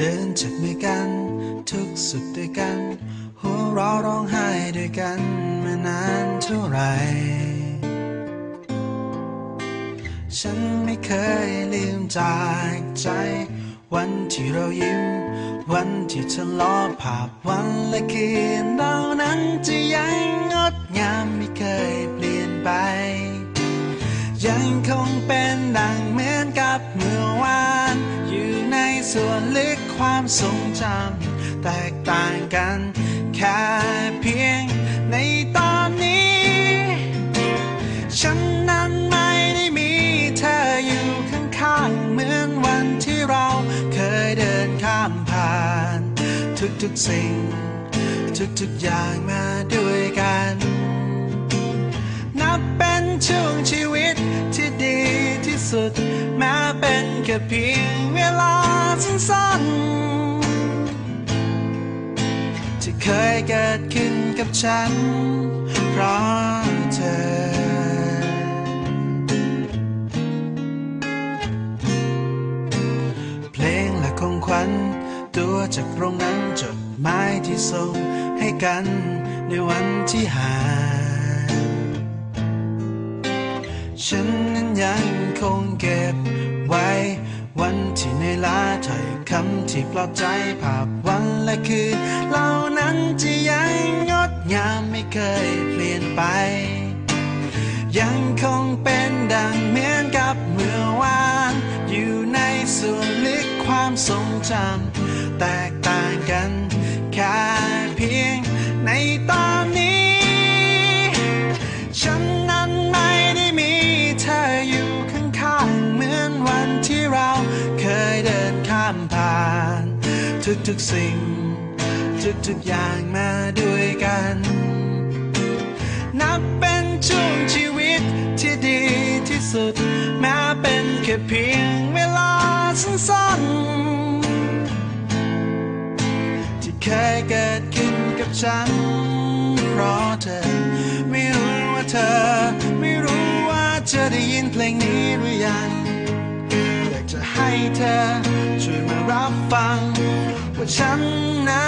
เดินจับมือกัน ทุกสุขด้วยกัน หัวเราะร้องไห้ด้วยกันมานานเท่าไหร่ฉันไม่เคยลืมจากใจ วันที่เรายิ้ม วันที่ทะเลาะภาพวันและคืนเรานั้นจะยังงดงามไม่เคยเปลี่ยนไป ยังคงเป็นดังเหมือนกับเมื่อวานอยู่ใน ส่วนลึกความทรงจำแตกต่างกัน แค่เพียงในตอนนี้ ฉันนั้นไม่ได้มีเธออยู่ข้างๆ เหมือนวันที่เราเคยเดินข้ามผ่าน ทุกๆสิ่ง ทุกๆอย่างมาด้วยกัน นับเป็นช่วงชีวิตที่ดีที่สุด แม้เป็นแค่เพียงเวลา สั้นๆ ที่เคยเกิดขึ้นกับฉัน เพราะเธอเพลงและของขวัญตัวจากตรงนั้นจดหมายที่ส่งให้กันในวันที่ห่างฉันนั้นยังคงเก็บไว้ วันที่ในลาถ้อยคำที่ปลอบใจภาพวันและคืนเหล่านั้นจะยังงดงามไม่เคยเปลี่ยนไป ยังคงเป็นดังเหมือนกับเมื่อวาน อยู่ในส่วนลึกความทรงจำแตกต่างกันแค่เพียง ทุกๆสิ่ง ทุกๆอย่างมาด้วยกัน นับเป็นช่วงชีวิตที่ดีที่สุด แม้เป็นแค่เพียงเวลาสั้นๆ ที่เคยเกิดขึ้นกับฉัน เพราะเธอ ไม่รู้ว่าเธอ ไม่รู้ว่าเธอได้ยินเพลงนี้หรือยัง อยากจะให้เธอช่วยมารับฟัง ฉันนั้น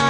่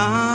time.